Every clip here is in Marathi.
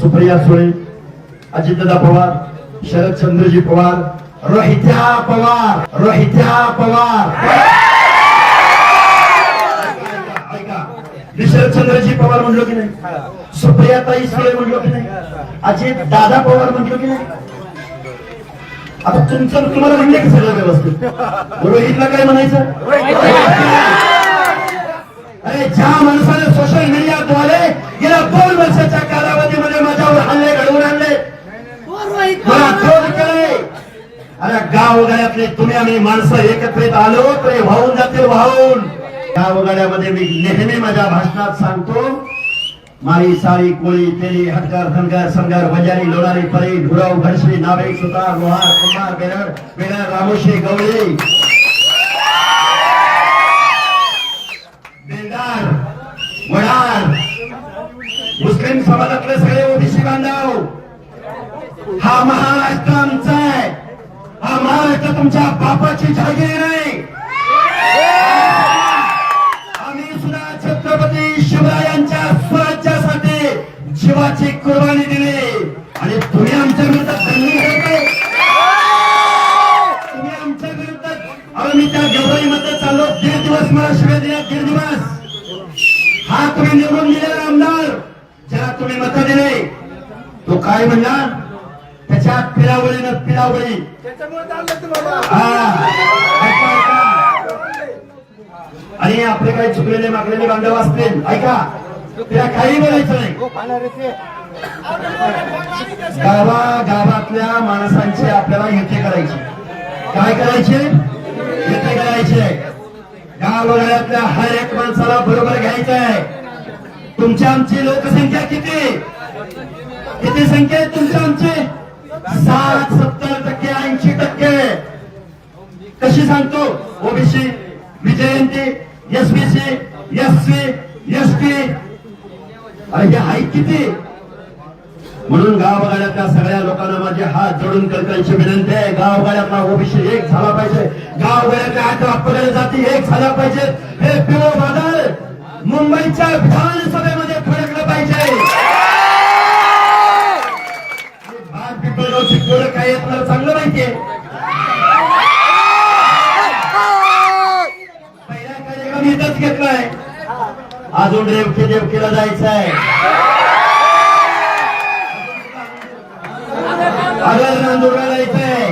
सुप्रिया सुळे अजितदा पवार शरद चंद्रजी पवार रोहित्या पवार रोहित्या पवार. ऐका मी शरदचंद्रजी पवार म्हणलो की नाही? सुप्रियाताई सुळे म्हणलो की नाही? अजित दादा पवार म्हणलो की नाही? आता तुमचं तुम्हाला म्हणले की सगळं व्यवस्थित? रोहितला काय म्हणायचं? अरे ज्या माणसाने सोशल मीडियाद्वारे गेल्या दोन वर्षाच्या काळात माझ्यावर हल्ले घडवून आणले मला क्रोध केले अरे गावगाड्यातले तुम्ही आम्ही माणसं एकत्रित आलो तर वाहून जातील वाहून. गावगाड्यामध्ये मी नेहमी माझ्या भाषणात सांगतो माळी साळी कोळी तेली हटकार धनगार संगार बजारी लोणारी परी ढुराव घडश्री नावेक सुतार लोहार कुंभार बेरड बेरड रामोशी गवळी. वडार मुस्लिम समाजातले सगळे हा महाराष्ट्र आमचा आहे. हा महाराष्ट्र तुमच्या बापाची जागीर आहे. आम्ही सुद्धा छत्रपती शिवरायांच्या स्वराज्यासाठी जीवाची कुर्बानी दिली. आणि तुम्ही आमच्या विरुद्ध दंगली करताय. तुम्ही आमच्या विरुद्ध अरे मी त्या गवळीमध्ये चाललो. दीड दिवस मला शिवाय दिल्या. दीड दिवस. हा तुम्ही निवडून दिलेला आमदार. ज्याला तुम्ही मत दिले. तो काय म्हणला त्याच्या ऐका, ऐका. आणि आपले काही चुकलेले मागलेले बांधव असतील ऐका. त्याला काही बोलायचं नाही. गावा गावातल्या माणसांची आपल्याला युती करायची. काय करायचे? युती करायचे. गावगाड्यातल्या हर एक माणसाला बरोबर घ्यायचं आहे तुमची आमची लोकसंख्या किती? किती संख्या आहे तुमची आमची? साठ सत्तर टक्के ऐंशी टक्के. कशी सांगतो? ओबीसी विजयंती एसबीसी एससी एसटी. अरे हे आहे किती? म्हणून गावगाड्यातल्या सगळ्या लोकांना माझे हात जोडून कळकळीची विनंती आहे. गावगाड्यातला ओबीसी एक झाला पाहिजे. गावगाड्यातल्या अठरा पगड जाती एक झाल्या पाहिजे. हे पिवळ वादळ मुंबईच्या विधानसभेमध्ये फडकलं पाहिजे. भाग पिंपळगावची पोरं काय आहेत मला चांगलं माहितीये पहिला कार्यक्रम इथंच घेतलाय. अजून रेवके देवकीला जायचं आहे अगल नांदुरला जायचंय.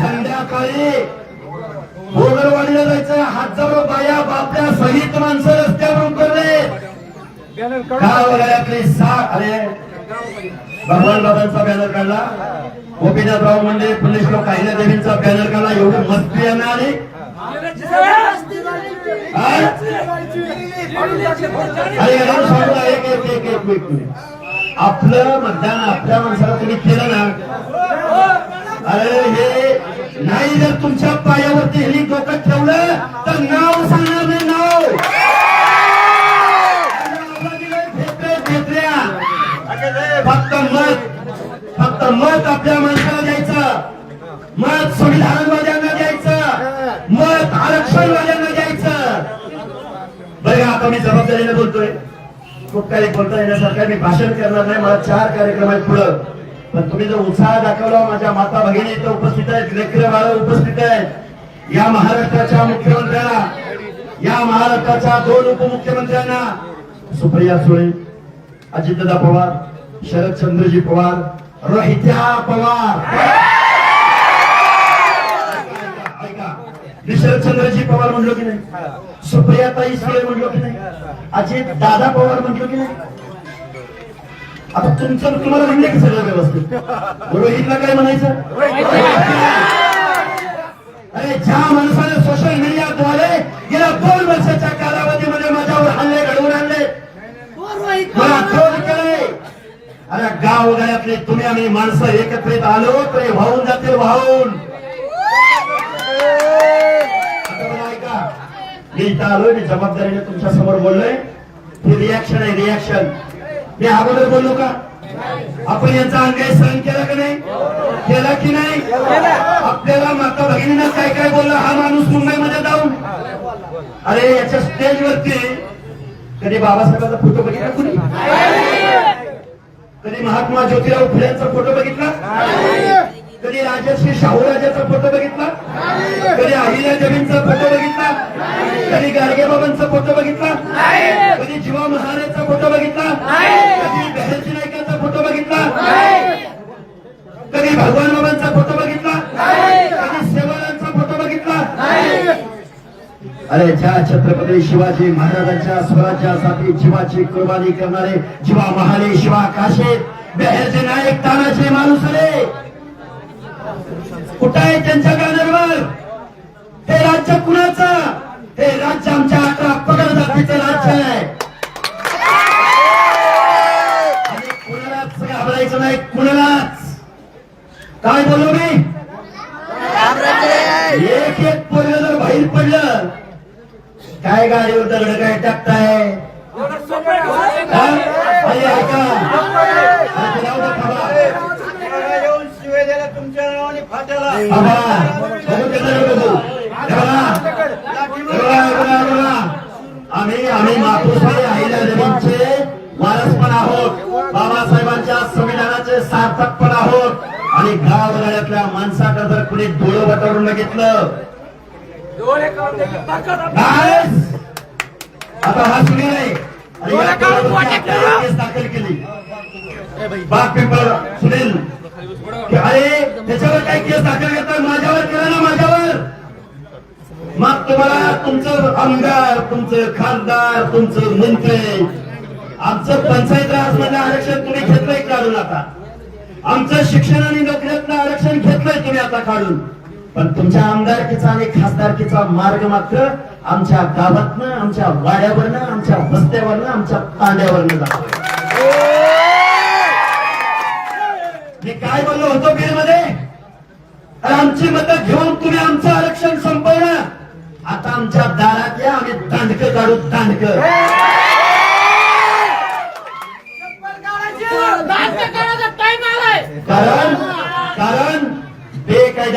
संध्याकाळी भोगरवाडीला जायचंय. हजारो बाया बापल्या सहित माणसं रस्त्यावर उतरले गावगाड्यातली सात अरे भगवान बाबांचा बॅनर काढला. गोपीनाथराव मुंडे पुण्यश्लोक काहिल्या देवींचा बॅनर काढला. एवढी मस्ती आहे ना आणि? अरे याला सांगू एक एक एक एक मिनिट. आपलं मतदान आपल्या माणसाला तुम्ही केलं ना? अरे हे नाही जर तुमच्या पायावरती हे डोकं ठेवलं तर नाव सांगणार तर मत आपल्या माणसाला द्यायचं. मत संविधानवाद्यांना द्यायचं. मत आरक्षणवाद्यांना द्यायचं. बघा आता मी जबाबदारीने बोलतोय. खूप काही बोलता येण्यासारखं मी भाषण करणार नाही. मला चार कार्यक्रम आहेत पुढं. पण तुम्ही जो उत्साह दाखवला माझ्या माता भगिनी इथं उपस्थित आहेत लेकर बाळ उपस्थित आहेत. या महाराष्ट्राच्या मुख्यमंत्र्यांना या महाराष्ट्राच्या दोन उपमुख्यमंत्र्यांना सुप्रिया सुळे अजितदादा पवार शरदचंद्रजी पवार रोहित्या पवार ऐका मी शरदचंद्रजी पवार म्हणलो की नाही? सुप्रियाताई सुळे म्हणलो की नाही? अजित दादा पवार म्हणलो की नाही? आता तुमचं तुम्हाला म्हणले की सगळं व्यवस्थित. रोहितला काय म्हणायचं? अरे ज्या माणसाने सोशल मीडियाद्वारे गेल्या दोन वर्षाच्या कालावधीमध्ये माझ्यावर हल्ले घडवून आणले मला क्रोध केले या उदयातले तुम्ही आम्ही माणसं एकत्रित आलो तर हे वाहून जातील वाहून. मी इथं आलोय मी जबाबदारीने तुमच्यासमोर बोललोय. हे रिॲक्शन आहे रिॲक्शन मी अगोदर बोललो का? आपण यांचा अन्याय सहन केला की नाही? केला की नाही? आपल्याला माता भगिनीनं काय काय बोललं हा माणूस मुंबईमध्ये जाऊन. अरे याच्या स्टेजवरती कधी बाबासाहेबांचा फोटो बघितला कुणी? कधी महात्मा ज्योतिराव फुलेंचा फोटो बघितला? कधी राजश्री शाहूराजाचा फोटो बघितला? कधी अहिल्या जमीनचा फोटो बघितला? कधी गाडगे बाबांचा फोटो बघितला? कधी जीवा महाराजांचा फोटो बघितला? कधी बहरजी नायकांचा फोटो बघितला? कधी भगवान बाबांचा फोटो अरे ज्या छत्रपती शिवाजी महाराजांच्या स्वराज्यासाठी जीवाची कुर्बानी करणारे जीवा महाले शिवा काशे बेहरचे नायक तानाचे माणूस आले कुठं आहे त्यांच्या बॅनरवर हे राज्य कुणाचं? हे राज्य आमच्या अकरा पगड जातीचं राज्य आहे. आणि कुणालाच घाबरायचं नाही कुणालाच. काय बोलू? काय गाडीवर दगड काय टाकताय? तुमच्या नावाने. आम्ही आम्ही मातृश्री आईला देवींचे वारस पण आहोत. बाबासाहेबांच्या संविधानाचे सार्थक पण आहोत. आणि गावगाड्यातल्या माणसाकडे जर कुणी डोळं वटारून बघितलं. आता हा दाखल केली. बाग पिंपळ सुनील. अरे त्याच्यावर काही केस दाखल करतात माझ्यावर केला ना माझ्यावर. मग तुम्हाला. तुमचं आमदार तुमचं खासदार तुमचं मंत्री. आमचं पंचायत राजमध्ये आरक्षण तुम्ही घेतलंय काढून आता. आमचं शिक्षण आणि नोकऱ्यातलं आरक्षण घेतलंय तुम्ही आता काढून. पण तुमच्या आमदारकीचा आणि खासदारकीचा मार्ग मात्र आमच्या गावातनं आमच्या वाड्यावरनं आमच्या वस्त्यावरनं आमच्या तांड्यावरनं जातोय. मी काय बोललो होतो बिलमध्ये? आमची मतं घेऊन तुम्ही आमचं आरक्षण संपवलं. आता आमच्या दारात या आम्ही दांडकं काढू दांडकं कारण कारण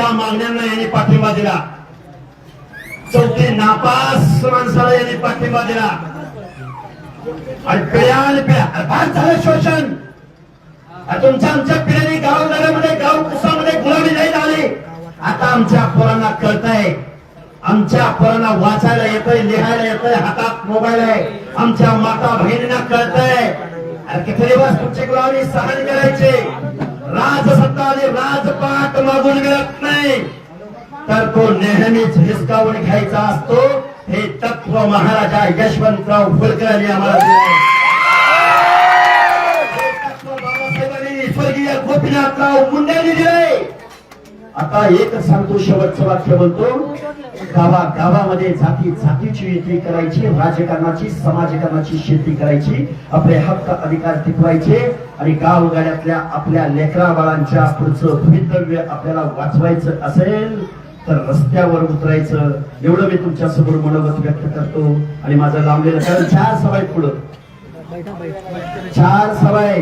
बेकायदा मागण्यांना यांनी पाठिंबा दिला. चौथे नापास माणसाला यांनी पाठिंबा दिला. आणि पिढ्यान पिढ्या अरे फार झालं शोषण. तुमच्या आमच्या पिढ्याने गाव नगरमध्ये गाव कुसामध्ये गुलाबी नाही झाली. आता आमच्या पोरांना कळतंय. आमच्या पोरांना वाचायला येतंय लिहायला येतंय हातात मोबाईल आहे. आमच्या माता बहिणींना कळतंय. अरे किती दिवस तुमची गुलाबी सहन करायची? राजसत्ता आणि राजपाट मागून मिळत नाही. तर तो नेहमीच हिसकावून घ्यायचा असतो. हे तत्व महाराजा यशवंतराव फुलकरांनी आम्हाला दिले. स्वर्गीय गोपीनाथराव मुंडेंनी दिले. आता एकच सांगतो शेवटचं वाक्य बोलतो गावा गावामध्ये जाती जातीची युती करायची राजकारणाची समाजकारणाची शेती करायची आपले हक्क अधिकार टिकवायचे आणि गावगाड्यातल्या आपल्या लेकरा बाळांच्या पुढचं भवितव्य आपल्याला वाचवायचं असेल तर रस्त्यावर उतरायचं. एवढं मी तुमच्यासमोर मनोगत व्यक्त करतो. आणि माझं लांबलेलं कारण चार सवाई पुढं. चार सवाई.